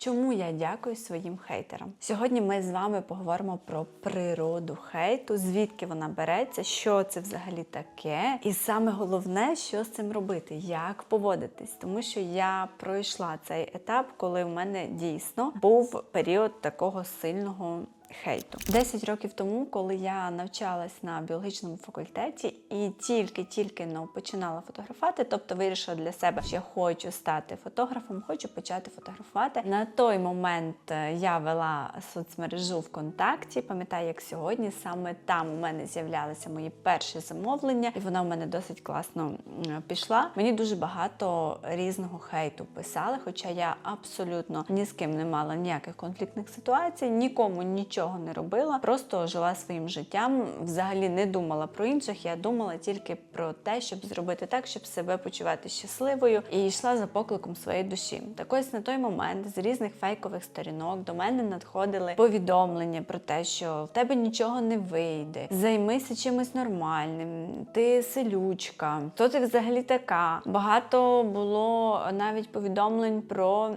Чому я дякую своїм хейтерам? Сьогодні ми з вами поговоримо про природу хейту, звідки вона береться, що це взагалі таке, і саме головне, що з цим робити, як поводитись. Тому що я пройшла цей етап, коли в мене дійсно був період такого сильного. Хейту 10 років тому, коли я навчалась на біологічному факультеті і тільки-тільки ну, починала фотографувати, тобто вирішила для себе, що я хочу стати фотографом, хочу почати фотографувати. На той момент е, я вела соцмережу ВКонтакті. Пам'ятаю, як сьогодні саме там у мене з'являлися мої перші замовлення, і вона у мене досить класно пішла. Мені дуже багато різного хейту писали, хоча я абсолютно ні з ким не мала ніяких конфліктних ситуацій, нікому нічого не робила, просто жила своїм життям. Взагалі не думала про інших. Я думала тільки про те, щоб зробити так, щоб себе почувати щасливою, і йшла за покликом своєї душі. Так ось на той момент з різних фейкових сторінок до мене надходили повідомлення про те, що в тебе нічого не вийде, займися чимось нормальним, ти селючка, хто ти взагалі така. Багато було навіть повідомлень про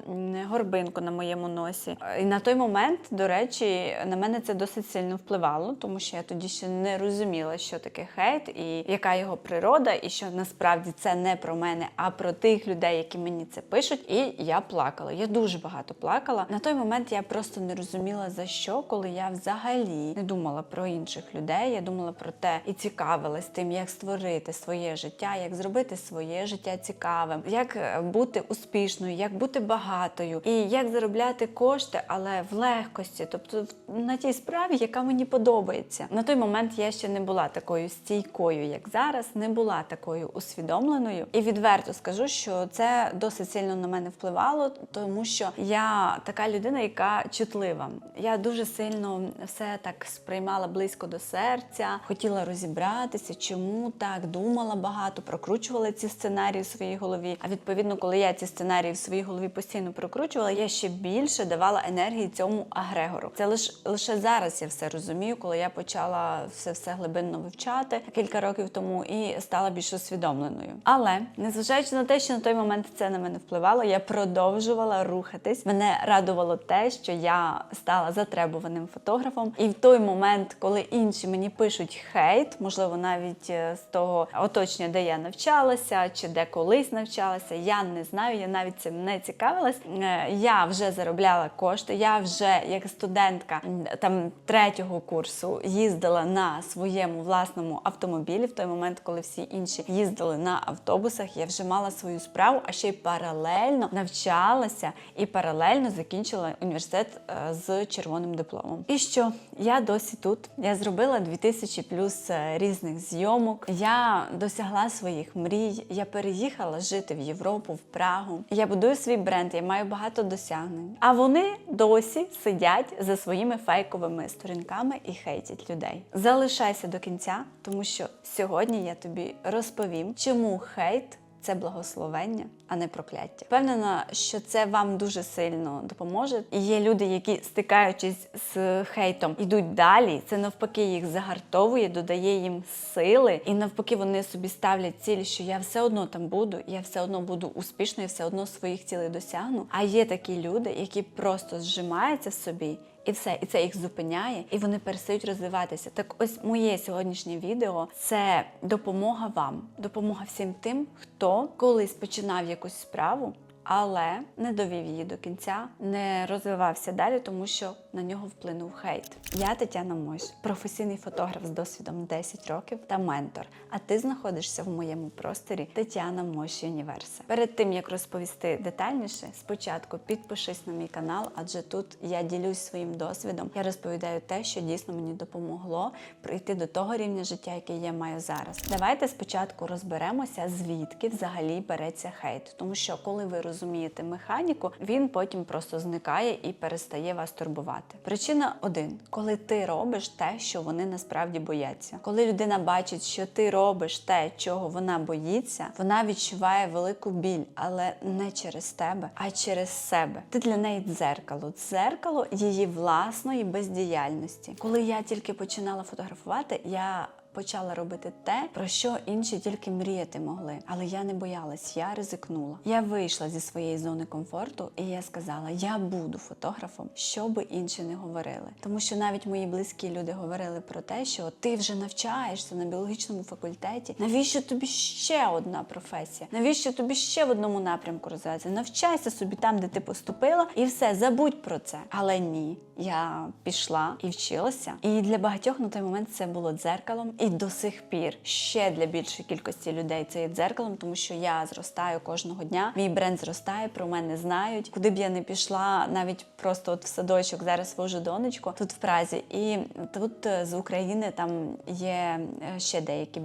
горбинку на моєму носі. І на той момент, до речі, на мене це досить сильно впливало, тому що я тоді ще не розуміла, що таке хейт і яка його природа, і що насправді це не про мене, а про тих людей, які мені це пишуть. І я плакала. Я дуже багато плакала. На той момент я просто не розуміла за що, коли я взагалі не думала про інших людей. Я думала про те і цікавилась тим, як створити своє життя, як зробити своє життя цікавим, як е, бути успішною, як бути багатою і як заробляти кошти, але в легкості, тобто на тій справі, яка мені подобається. На той момент я ще не була такою стійкою, як зараз, не була такою усвідомленою. І відверто скажу, що це досить сильно на мене впливало, тому що я така людина, яка чутлива. Я дуже сильно все так сприймала близько до серця, хотіла розібратися, чому так думала багато, прокручувала ці сценарії в своїй голові. А відповідно, коли я ці сценарії в своїй голові постійно прокручувала, я ще більше давала енергії цьому агрегору. Це лише лише зараз я все розумію, коли я почала все все глибинно вивчати кілька років тому і стала більш усвідомленою. Але незважаючи на те, що на той момент це на мене впливало, я продовжувала рухатись. Мене радувало те, що я стала затребуваним фотографом. І в той момент, коли інші мені пишуть хейт, можливо, навіть е, з того оточення, де я навчалася, чи де колись навчалася, я не знаю, я навіть цим не цікавилась. Е, Я вже заробляла кошти, я вже як студентка там третього курсу їздила на своєму власному автомобілі в той момент, коли всі інші їздили на автобусах. Я вже мала свою справу, а ще й паралельно навчалася і паралельно закінчила університет е, з червоним дипломом. І що я досі тут. Я зробила 2000 плюс е, різних зйомок. Я досягла своїх мрій. Я переїхала жити в Європу, в Прагу. Я будую свій бренд, я маю багато досягнень. А вони досі сидять за своїми фейковими сторінками і хейтять людей. Залишайся до кінця, тому що сьогодні я тобі розповім, чому хейт. Це благословення, а не прокляття. Впевнена, що це вам дуже сильно допоможе. І є люди, які стикаючись з хейтом, ідуть далі. Це навпаки їх загартовує, додає їм сили, і навпаки, вони собі ставлять ціль, що я все одно там буду, я все одно буду успішною, все одно своїх цілей досягну. А є такі люди, які просто зжимаються собі. І все, і це їх зупиняє, і вони перестають розвиватися. Так, ось моє сьогоднішнє відео це допомога вам, допомога всім тим, хто колись починав якусь справу, але не довів її до кінця, не розвивався далі, тому що на нього вплинув хейт. Я Тетяна Мойш, професійний фотограф з досвідом 10 років та ментор. А ти знаходишся в моєму просторі Тетяна Мойш Юніверса. Перед тим як розповісти детальніше, спочатку підпишись на мій канал, адже тут я ділюсь своїм досвідом. Я розповідаю те, що дійсно мені допомогло прийти до того рівня життя, який я маю зараз. Давайте спочатку розберемося, звідки взагалі береться хейт, тому що коли ви розумієте механіку, він потім просто зникає і перестає вас турбувати. Причина один: коли ти робиш те, що вони насправді бояться. Коли людина бачить, що ти робиш те, чого вона боїться, вона відчуває велику біль, але не через тебе, а через себе. Ти для неї дзеркало, дзеркало її власної бездіяльності. Коли я тільки починала фотографувати, я почала робити те, про що інші тільки мріяти могли. Але я не боялась, я ризикнула. Я вийшла зі своєї зони комфорту, і я сказала: я буду фотографом, що би інші не говорили. Тому що навіть мої близькі люди говорили про те, що ти вже навчаєшся на біологічному факультеті. Навіщо тобі ще одна професія? Навіщо тобі ще в одному напрямку розвиватися? Навчайся собі там, де ти поступила, і все, забудь про це. Але ні, я пішла і вчилася. І для багатьох на той момент це було дзеркалом. І до сих пір ще для більшої кількості людей це є дзеркалом, тому що я зростаю кожного дня. Мій бренд зростає, про мене знають. Куди б я не пішла, навіть просто от в садочок зараз вожу донечку тут в Празі. І тут е, з України там є е, ще деякі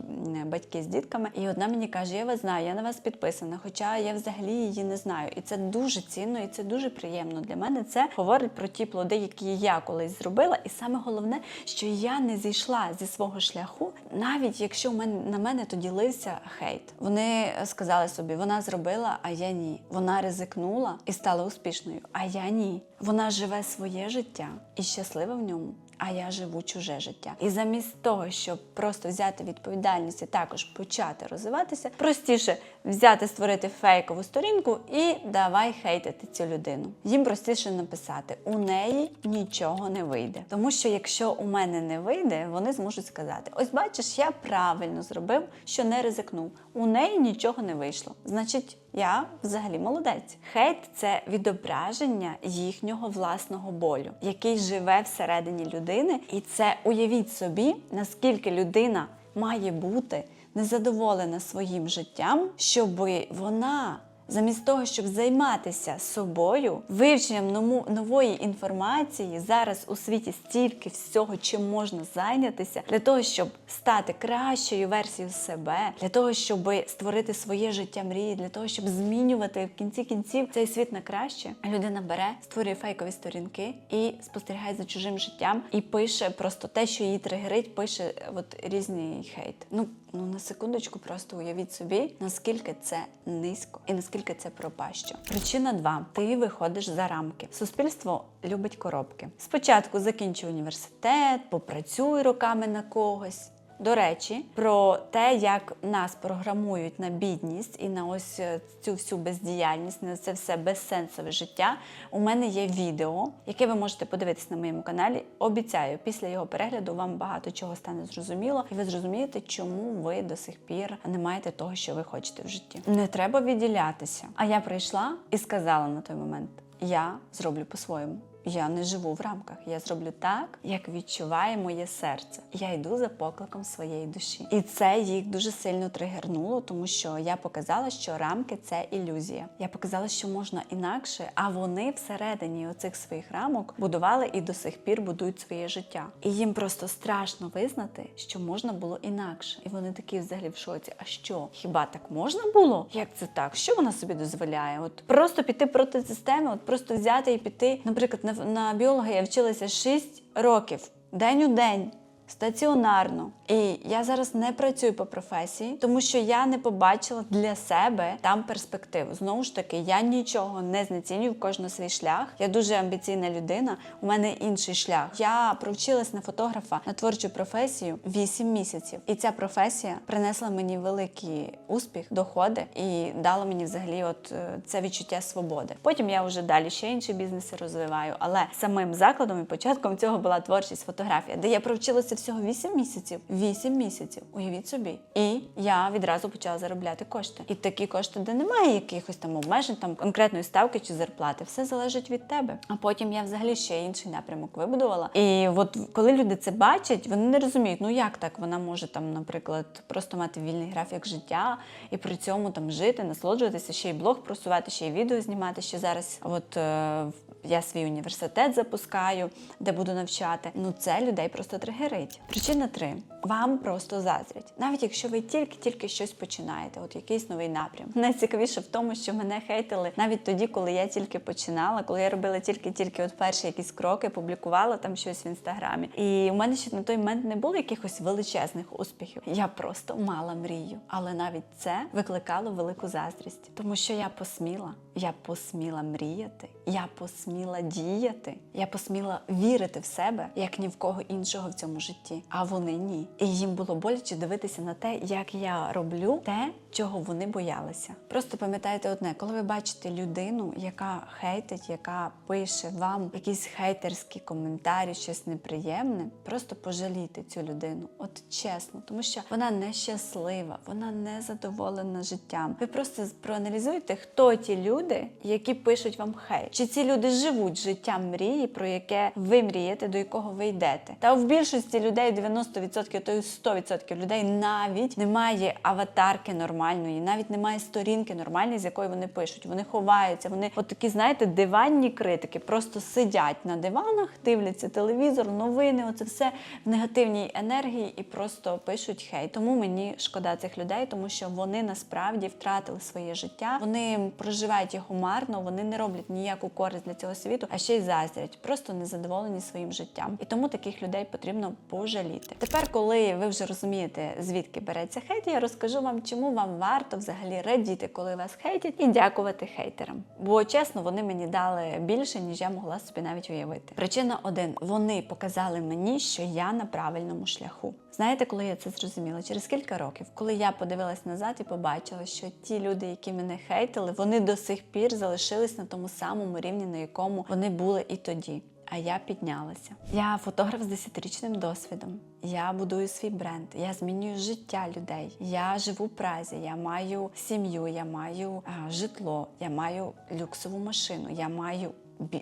батьки з дітками. І одна мені каже: Я вас знаю, я на вас підписана, хоча я взагалі її не знаю. І це дуже цінно, і це дуже приємно для мене. Це говорить про ті плоди, які я колись зробила. І саме головне, що я не зійшла зі свого шляху, навіть якщо на мене тоді лився хейт. Вони сказали собі, вона зробила, а я ні. Вона ризикнула і стала успішною, а я ні. Вона живе своє життя і щаслива в ньому. А я живу чуже життя. І замість того, щоб просто взяти відповідальність і також почати розвиватися, простіше взяти, створити фейкову сторінку і давай хейтити цю людину. Їм простіше написати: у неї нічого не вийде. Тому що якщо у мене не вийде, вони зможуть сказати: ось бачиш, я правильно зробив, що не ризикнув. У неї нічого не вийшло. Значить. Я взагалі молодець. Хейт це відображення їхнього власного болю, який живе всередині людини. І це уявіть собі, наскільки людина має бути незадоволена своїм життям, щоб вона. Замість того, щоб займатися собою, вивченням нової інформації, зараз у світі стільки всього, чим можна зайнятися, для того, щоб стати кращою версією себе, для того, щоб створити своє життя мрії, для того, щоб змінювати в кінці кінців цей світ на краще. Людина бере, створює фейкові сторінки і спостерігає за чужим життям і пише просто те, що її тригерить, пише от різний хейт. Ну ну на секундочку, просто уявіть собі, наскільки це низько і наскільки це пропащо. Причина два: ти виходиш за рамки. Суспільство любить коробки. Спочатку закінчуй університет, попрацюй роками на когось. До речі, про те, як нас програмують на бідність і на ось е, цю всю бездіяльність, на це все безсенсове життя. У мене є відео, яке ви можете подивитись на моєму каналі. Обіцяю, після його перегляду вам багато чого стане зрозуміло, і ви зрозумієте, чому ви до сих пір не маєте того, що ви хочете в житті. Не треба відділятися. А я прийшла і сказала на той момент: я зроблю по-своєму. Я не живу в рамках. Я зроблю так, як відчуває моє серце. Я йду за покликом своєї душі. І це їх дуже сильно тригернуло, тому що я показала, що рамки це ілюзія. Я показала, що можна інакше, а вони всередині оцих своїх рамок будували і до сих пір будують своє життя. І їм просто страшно визнати, що можна було інакше. І вони такі взагалі в шоці. А що? Хіба так можна було? Як це так? Що вона собі дозволяє? От просто піти проти системи, от просто взяти і піти. Наприклад, на, на біолога я вчилася 6 років, день у день. Стаціонарно, і я зараз не працюю по професії, тому що я не побачила для себе там перспективу. Знову ж таки, я нічого не знецінюю в кожного свій шлях. Я дуже амбіційна людина. У мене інший шлях. Я провчилась на фотографа на творчу професію 8 місяців, і ця професія принесла мені великий успіх, доходи і дала мені взагалі, от е, це відчуття свободи. Потім я вже далі ще інші бізнеси розвиваю. Але самим закладом і початком цього була творчість фотографія, де я провчилася всього 8 місяців. 8 місяців, уявіть собі. І я відразу почала заробляти кошти. І такі кошти, де немає якихось там обмежень, там конкретної ставки чи зарплати, все залежить від тебе. А потім я взагалі ще інший напрямок вибудувала. І от коли люди це бачать, вони не розуміють, ну як так вона може там, наприклад, просто мати вільний графік життя і при цьому там жити, насолоджуватися, ще й блог просувати, ще й відео знімати. Ще зараз, от е, я свій університет запускаю, де буду навчати. Ну це людей просто тригерить. Причина три: вам просто заздрять, навіть якщо ви тільки-тільки щось починаєте, от якийсь новий напрям. Найцікавіше в тому, що мене хейтили навіть тоді, коли я тільки починала, коли я робила тільки-тільки от перші якісь кроки, публікувала там щось в інстаграмі. І у мене ще на той момент не було якихось величезних успіхів. Я просто мала мрію, але навіть це викликало велику заздрість, тому що я посміла. Я посміла мріяти, я посміла діяти, я посміла вірити в себе, як ні в кого іншого в цьому житті. А вони ні. І їм було боляче дивитися на те, як я роблю те, чого вони боялися. Просто пам'ятайте одне, коли ви бачите людину, яка хейтить, яка пише вам якісь хейтерські коментарі, щось неприємне, просто пожалійте цю людину. От чесно, тому що вона нещаслива, вона не задоволена життям. Ви просто проаналізуйте, хто ті люди, які пишуть вам хейт. Чи ці люди живуть життям мрії, про яке ви мрієте, до якого ви йдете? Та в більшості людей 90%, то й 100% людей навіть немає аватарки нормальної, навіть немає сторінки нормальної, з якої вони пишуть. Вони ховаються. Вони от такі, знаєте, диванні критики, просто сидять на диванах, дивляться телевізор, новини. Оце все в негативній енергії і просто пишуть хейт. Тому мені шкода цих людей, тому що вони насправді втратили своє життя. Вони проживають його марно, вони не роблять ніяку користь для цього світу, а ще й заздрять, просто незадоволені своїм життям. І тому таких людей потрібно пожаліти. Тепер, коли ви вже розумієте, звідки береться хейт, я розкажу вам, чому вам варто взагалі радіти, коли вас хейтять, і дякувати хейтерам. Бо чесно, вони мені дали більше, ніж я могла собі навіть уявити. Причина один: вони показали мені, що я на правильному шляху. Знаєте, коли я це зрозуміла? Через кілька років, коли я подивилась назад і побачила, що ті люди, які мене хейтили, вони до сих пір залишились на тому самому рівні, на якому вони були і тоді. А я піднялася. Я фотограф з 10-річним досвідом. Я будую свій бренд, я змінюю життя людей. Я живу в Празі, я маю сім'ю, я маю житло, я маю люксову машину, я маю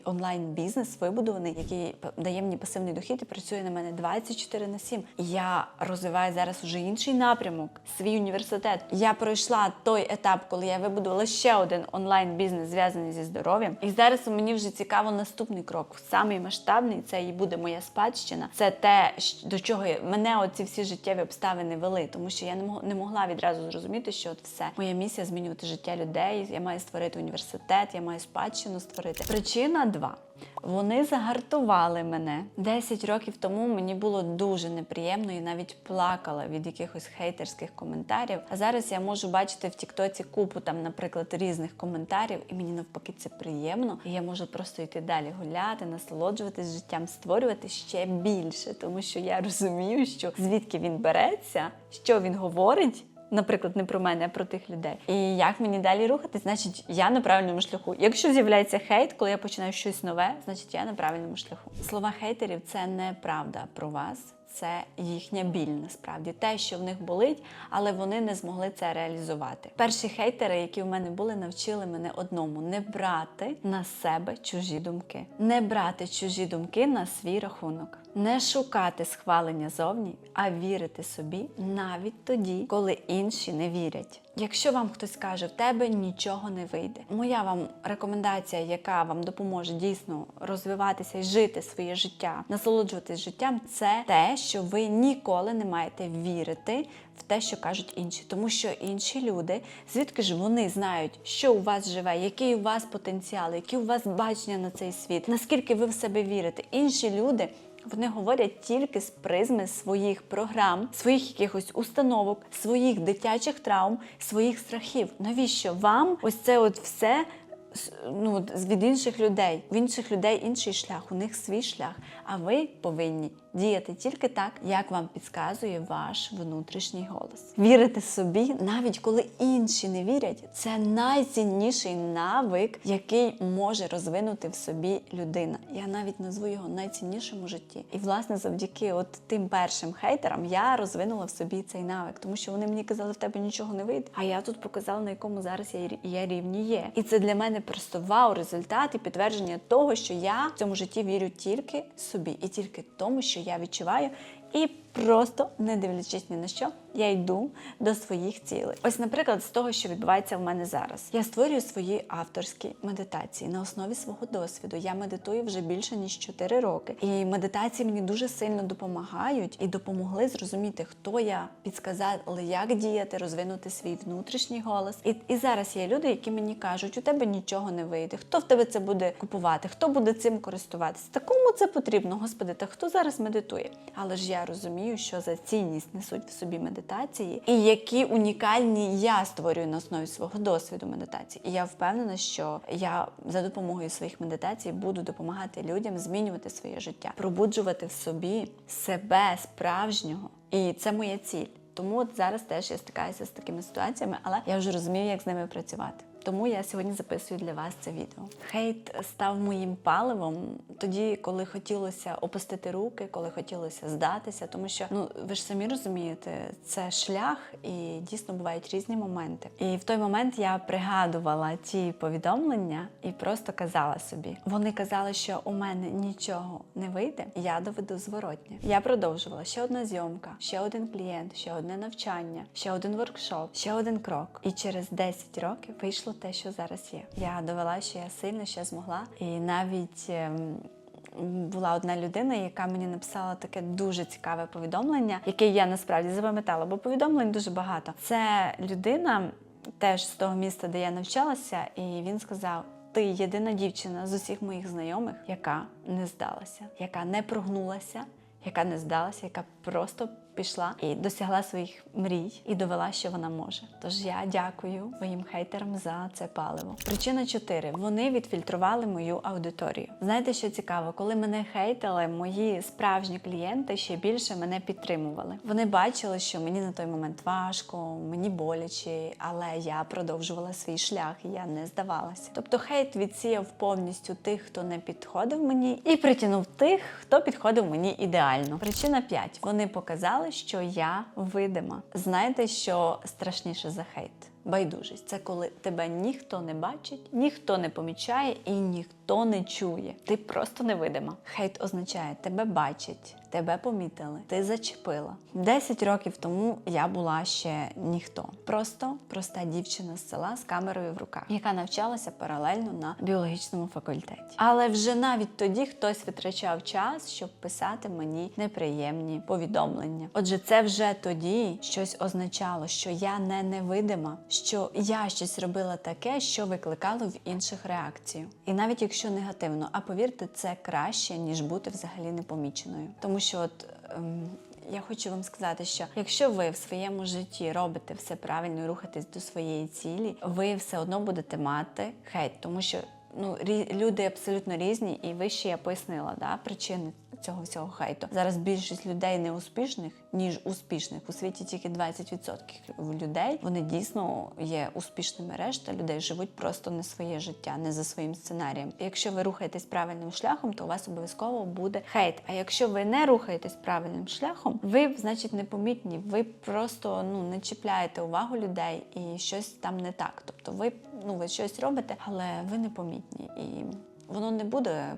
онлайн-бізнес вибудований, який дає мені пасивний дохід і працює на мене 24 на 7. Я розвиваю зараз уже інший напрямок, свій університет. Я пройшла той етап, коли я вибудувала ще один онлайн-бізнес, зв'язаний зі здоров'ям. І зараз мені вже цікаво наступний крок. Самий масштабний це і буде моя спадщина. Це те, до чого мене оці всі життєві обставини вели, тому що я не мог- не могла відразу зрозуміти, що от все моя місія змінювати життя людей. Я маю створити університет, я маю спадщину створити. Причина два. Вони загартували мене 10 років тому. Мені було дуже неприємно і навіть плакала від якихось хейтерських коментарів. А зараз я можу бачити в Тіктоці купу там, наприклад, різних коментарів, і мені навпаки це приємно. І я можу просто йти далі гуляти, насолоджуватись життям, створювати ще більше, тому що я розумію, що звідки він береться, що він говорить. Наприклад, не про мене, а про тих людей. І як мені далі рухатись, значить, я на правильному шляху. Якщо з'являється хейт, коли я починаю щось нове, значить я на правильному шляху. Слова хейтерів це не правда про вас. Це їхня біль насправді те, що в них болить, але вони не змогли це реалізувати. Перші хейтери, які в мене були, навчили мене одному: не брати на себе чужі думки, не брати чужі думки на свій рахунок, не шукати схвалення зовні, а вірити собі навіть тоді, коли інші не вірять. Якщо вам хтось каже, в тебе нічого не вийде, моя вам рекомендація, яка вам допоможе дійсно розвиватися і жити своє життя, насолоджуватись життям, це те, що ви ніколи не маєте вірити в те, що кажуть інші, тому що інші люди, звідки ж вони знають, що у вас живе, який у вас потенціал, які у вас бачення на цей світ, наскільки ви в себе вірите. Інші люди. Вони говорять тільки з призми своїх програм, своїх якихось установок, своїх дитячих травм, своїх страхів. Навіщо вам ось це от все ну, від інших людей? В інших людей інший шлях, у них свій шлях. А ви повинні діяти тільки так, як вам підказує ваш внутрішній голос. Вірити собі, навіть коли інші не вірять, це найцінніший навик, який може розвинути в собі людина. Я навіть назву його найціннішим у житті. І власне завдяки от тим першим хейтерам я розвинула в собі цей навик, тому що вони мені казали, в тебе нічого не вийде. А я тут показала, на якому зараз я, я рівні є. І це для мене просто вау результат і підтвердження того, що я в цьому житті вірю тільки собі і тільки тому, що я відчуваю. І просто не дивлячись ні на що, я йду до своїх цілей. Ось, наприклад, з того, що відбувається в мене зараз. Я створюю свої авторські медитації на основі свого досвіду. Я медитую вже більше ніж 4 роки. І медитації мені дуже сильно допомагають і допомогли зрозуміти, хто я, підсказали, як діяти, розвинути свій внутрішній голос. І, і зараз є люди, які мені кажуть, у тебе нічого не вийде. Хто в тебе це буде купувати? Хто буде цим користуватися? Та кому це потрібно, господи, та хто зараз медитує? Але ж я я розумію, що за цінність несуть в собі медитації, і які унікальні я створюю на основі свого досвіду медитації. І я впевнена, що я за допомогою своїх медитацій буду допомагати людям змінювати своє життя, пробуджувати в собі себе справжнього. І це моя ціль. Тому от зараз теж я стикаюся з такими ситуаціями, але я вже розумію, як з ними працювати. Тому я сьогодні записую для вас це відео. Хейт став моїм паливом тоді, коли хотілося опустити руки, коли хотілося здатися, тому що ну ви ж самі розумієте, це шлях, і дійсно бувають різні моменти. І в той момент я пригадувала ті повідомлення і просто казала собі: вони казали, що у мене нічого не вийде, я доведу зворотнє. Я продовжувала ще одна зйомка, ще один клієнт, ще одне навчання, ще один воркшоп, ще один крок. І через 10 років вийшло те, що зараз є. Я довела, що я сильна, що я змогла, і навіть. ем, була одна людина, яка мені написала таке дуже цікаве повідомлення, яке я насправді запам'ятала, бо повідомлень дуже багато. Це людина теж з того міста, де я навчалася, і він сказав: ти єдина дівчина з усіх моїх знайомих, яка не здалася, яка не прогнулася, яка не здалася, яка просто пішла і досягла своїх мрій і довела, що вона може. Тож я дякую моїм хейтерам за це паливо. Причина 4. Вони відфільтрували мою аудиторію. Знаєте, що цікаво, коли мене хейтили, мої справжні клієнти ще більше мене підтримували. Вони бачили, що мені на той момент важко, мені боляче, але я продовжувала свій шлях, і я не здавалася. Тобто хейт відсіяв повністю тих, хто не підходив мені, і притягнув тих, хто підходив мені ідеально. Причина 5. Вони показали, що я видима. Знаєте, що страшніше за хейт? Байдужість це коли тебе ніхто не бачить, ніхто не помічає і ніхто не чує. Ти просто невидима. Хейт означає, тебе бачать, тебе помітили, ти зачепила. Десять років тому я була ще ніхто. Просто проста дівчина з села з камерою в руках, яка навчалася паралельно на біологічному факультеті. Але вже навіть тоді хтось витрачав час, щоб писати мені неприємні повідомлення. Отже, це вже тоді щось означало, що я не невидима, що я щось робила таке, що викликало в інших реакцію. І навіть якщо негативно, а повірте, це краще ніж бути взагалі непоміченою, тому що от. Ем... Я хочу вам сказати, що якщо ви в своєму житті робите все правильно і рухаєтесь до своєї цілі, ви все одно будете мати хейт, тому що ну рі- люди абсолютно різні, і вище я пояснила да, причини цього всього хейту. Зараз більшість людей не успішних, ніж успішних. У світі тільки 20% людей вони дійсно є успішними. Решта людей живуть просто не своє життя, не за своїм сценарієм. Якщо ви рухаєтесь правильним шляхом, то у вас обов'язково буде хейт. А якщо ви не рухаєтесь правильним шляхом, ви, значить, непомітні. Ви просто ну не чіпляєте увагу людей і щось там не так. Тобто, ви ну ви щось робите, але ви непомітні і воно не буде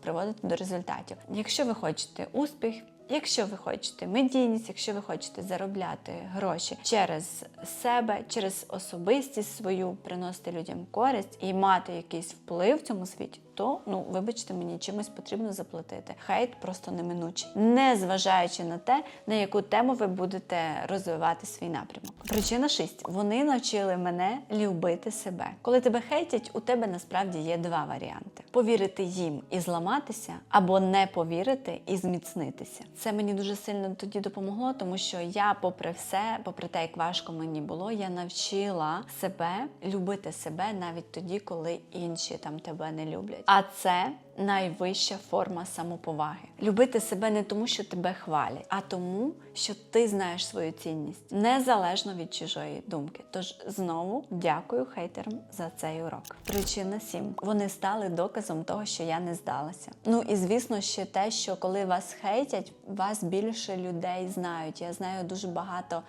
приводити до результатів. Якщо ви хочете успіх, якщо ви хочете медійність, якщо ви хочете заробляти гроші через себе, через особистість свою, приносити людям користь і мати якийсь вплив в цьому світі, то ну вибачте мені, чимось потрібно заплатити. Хейт просто неминучий, не зважаючи на те, на яку тему ви будете розвивати свій напрямок. Причина 6. Вони навчили мене любити себе. Коли тебе хейтять, у тебе насправді є два варіанти: повірити їм і зламатися, або не повірити і зміцнитися. Це мені дуже сильно тоді допомогло, тому що я, попри все, попри те, як важко мені було, я навчила себе любити себе навіть тоді, коли інші там тебе не люблять. А це найвища форма самоповаги. Любити себе не тому, що тебе хвалять, а тому, що ти знаєш свою цінність незалежно від чужої думки. Тож знову дякую хейтерам за цей урок. Причина 7. Вони стали доказом того, що я не здалася. Ну і звісно, ще те, що коли вас хейтять, вас більше людей знають. Я знаю дуже багато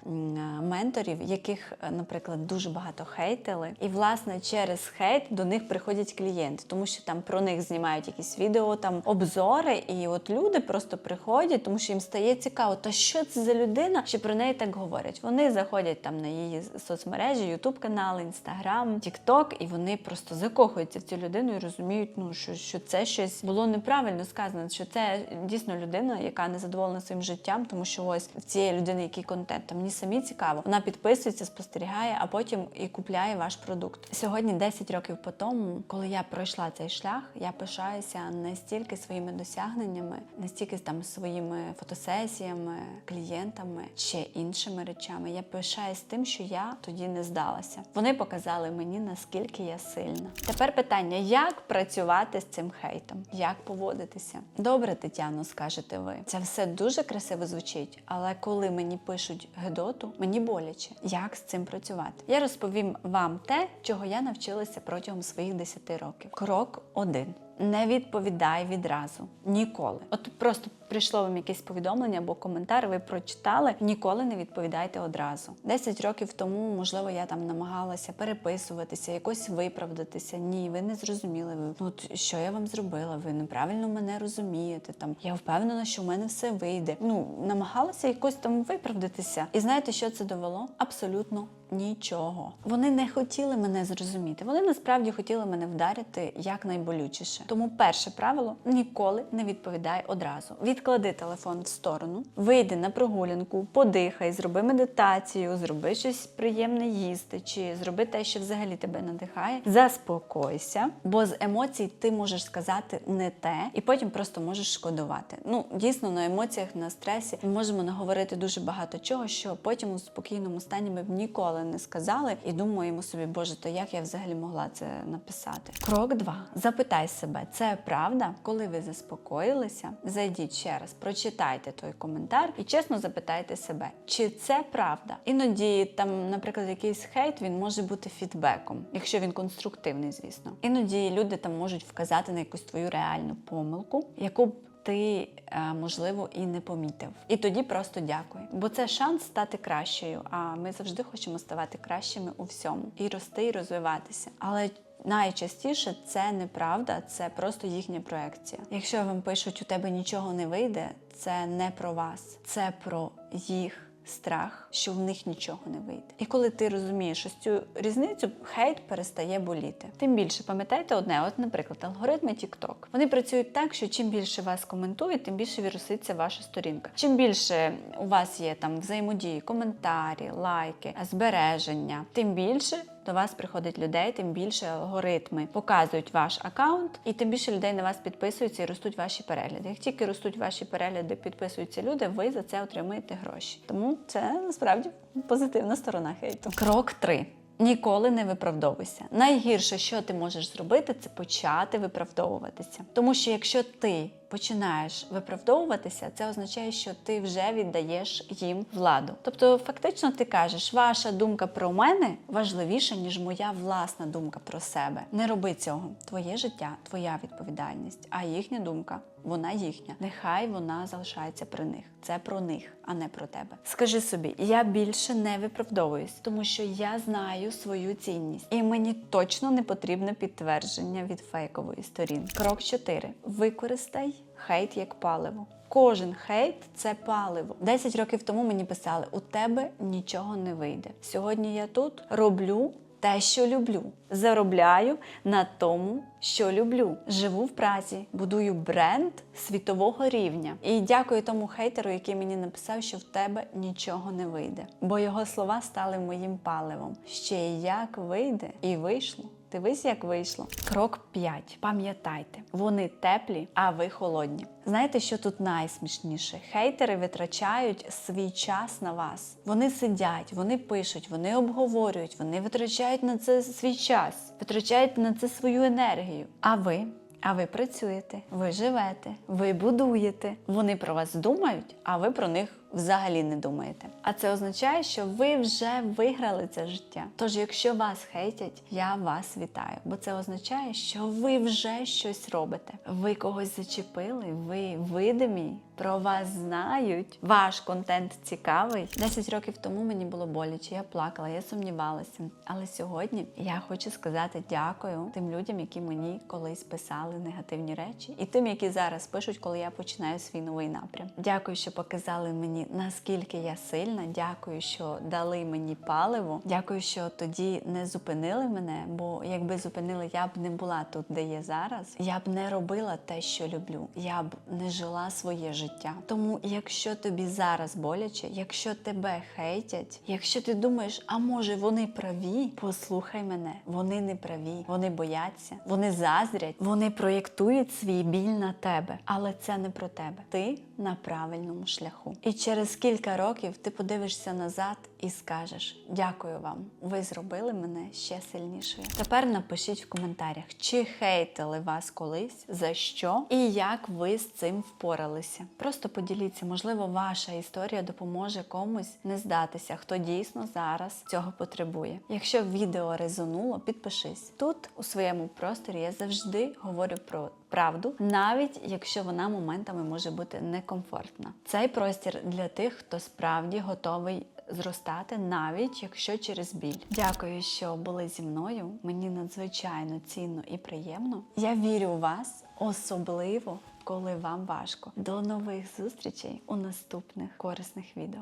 менторів, яких, наприклад, дуже багато хейтили. І власне через хейт до них приходять клієнти, тому що там про них знімають якісь відео, там обзори, і от люди просто приходять, тому що їм стає цікаво, та що це за людина, що про неї так говорять. Вони заходять там на її соцмережі, ютуб канал, інстаграм, тікток, і вони просто закохуються в цю людину і розуміють, ну що, що це щось було неправильно сказано, що це дійсно людина, яка не задоволена своїм життям, тому що ось в цієї людини який контент. Та мені самі цікаво. Вона підписується, спостерігає, а потім і купляє ваш продукт. Сьогодні, 10 років по тому, коли я пройшла цей шлях, я пишаюся пишаюся не стільки своїми досягненнями, не стільки там своїми фотосесіями, клієнтами чи іншими речами. Я пишаюсь тим, що я тоді не здалася. Вони показали мені наскільки я сильна. Тепер питання: як працювати з цим хейтом? Як поводитися? Добре, Тетяно, скажете ви. Це все дуже красиво звучить, але коли мені пишуть гедоту, мені боляче. Як з цим працювати? Я розповім вам те, чого я навчилася протягом своїх 10 років. Крок один. Не відповідай відразу ніколи. От просто прийшло вам якесь повідомлення або коментар, ви прочитали. Ніколи не відповідайте одразу. 10 років тому, можливо, я там намагалася переписуватися, якось виправдатися. Ні, ви не зрозуміли. Ви ну що я вам зробила? Ви неправильно мене розумієте. Там я впевнена, що в мене все вийде. Ну намагалася якось там виправдатися. І знаєте, що це довело? Абсолютно нічого. Вони не хотіли мене зрозуміти. Вони насправді хотіли мене вдарити як найболючіше. Тому перше правило ніколи не відповідай одразу. Відклади телефон в сторону, вийди на прогулянку, подихай, зроби медитацію, зроби щось приємне їсти, чи зроби те, що взагалі тебе надихає. Заспокойся, бо з емоцій ти можеш сказати не те, і потім просто можеш шкодувати. Ну дійсно на емоціях, на стресі ми можемо наговорити дуже багато чого, що потім у спокійному стані ми б ніколи не сказали, і думаємо собі, боже, то як я взагалі могла це написати? Крок два: запитай себе, це правда? Коли ви заспокоїлися, зайдіть ще раз, прочитайте той коментар і чесно запитайте себе, чи це правда? Іноді там, наприклад, якийсь хейт він може бути фідбеком, якщо він конструктивний, звісно. Іноді люди там можуть вказати на якусь твою реальну помилку, яку б ти, е, можливо, і не помітив. І тоді просто дякуй. Бо це шанс стати кращою. А ми завжди хочемо ставати кращими у всьому і рости, і розвиватися. Але найчастіше це неправда, це просто їхня проекція. Якщо вам пишуть, у тебе нічого не вийде, це не про вас, це про їх. Страх, що в них нічого не вийде. І коли ти розумієш ось цю різницю, хейт перестає боліти. Тим більше пам'ятайте одне, от, наприклад, алгоритми TikTok. Вони працюють так, що чим більше вас коментують, тим більше віруситься ваша сторінка. Чим більше у вас є там взаємодії, коментарі, лайки, збереження, тим більше. До вас приходить людей, тим більше алгоритми показують ваш аккаунт, і тим більше людей на вас підписуються і ростуть ваші перегляди. Як тільки ростуть ваші перегляди, підписуються люди, ви за це отримуєте гроші. Тому це насправді позитивна сторона хейту. Крок 3. Ніколи не виправдовуйся. Найгірше, що ти можеш зробити, це почати виправдовуватися. Тому що якщо ти починаєш виправдовуватися, це означає, що ти вже віддаєш їм владу. Тобто, фактично, ти кажеш, ваша думка про мене важливіша, ніж моя власна думка про себе. Не роби цього. Твоє життя, твоя відповідальність, а їхня думка. Вона їхня, нехай вона залишається при них. Це про них, а не про тебе. Скажи собі, я більше не виправдовуюсь, тому що я знаю свою цінність, і мені точно не потрібне підтвердження від фейкової сторінки. Крок 4. використай хейт як паливо. Кожен хейт це паливо. 10 років тому мені писали: у тебе нічого не вийде. Сьогодні я тут роблю те, що люблю. Заробляю на тому, що люблю. Живу в праці, будую бренд світового рівня. І дякую тому хейтеру, який мені написав, що в тебе нічого не вийде. Бо його слова стали моїм паливом. Ще як вийде, і вийшло. Дивись, як вийшло. Крок 5. Пам'ятайте, вони теплі, а ви холодні. Знаєте, що тут найсмішніше? Хейтери витрачають свій час на вас. Вони сидять, вони пишуть, вони обговорюють, вони витрачають на це свій час, витрачають на це свою енергію. А ви? А ви працюєте, ви живете, ви будуєте. Вони про вас думають, а ви про них взагалі не думаєте. А це означає, що ви вже виграли це життя. Тож, якщо вас хейтять, я вас вітаю, бо це означає, що ви вже щось робите. Ви когось зачепили, ви видимі, про вас знають. Ваш контент цікавий. 10 років тому мені було боляче, я плакала, я сумнівалася. Але сьогодні я хочу сказати дякую тим людям, які мені колись писали негативні речі, і тим, які зараз пишуть, коли я починаю свій новий напрям. Дякую, що показали мені мені, наскільки я сильна. Дякую, що дали мені паливо. Дякую, що тоді не зупинили мене. Бо якби зупинили, я б не була тут, де є зараз. Я б не робила те, що люблю. Я б не жила своє життя. Тому, якщо тобі зараз боляче, якщо тебе хейтять, якщо ти думаєш, а може вони праві, послухай мене, вони не праві, вони бояться, вони заздрять, вони проєктують свій біль на тебе, але це не про тебе. Ти на правильному шляху. І через кілька років ти подивишся назад і скажеш: Дякую вам, ви зробили мене ще сильнішою. Тепер напишіть в коментарях, чи хейтили вас колись, за що і як ви з цим впоралися. Просто поділіться, можливо, ваша історія допоможе комусь не здатися, хто дійсно зараз цього потребує. Якщо відео резонуло, підпишись. Тут у своєму просторі я завжди говорю про правду, навіть якщо вона моментами може бути некомфортна. Цей простір для тих, хто справді готовий зростати, навіть якщо через біль. Дякую, що були зі мною. Мені надзвичайно цінно і приємно. Я вірю у вас, особливо коли вам важко. До нових зустрічей у наступних корисних відео.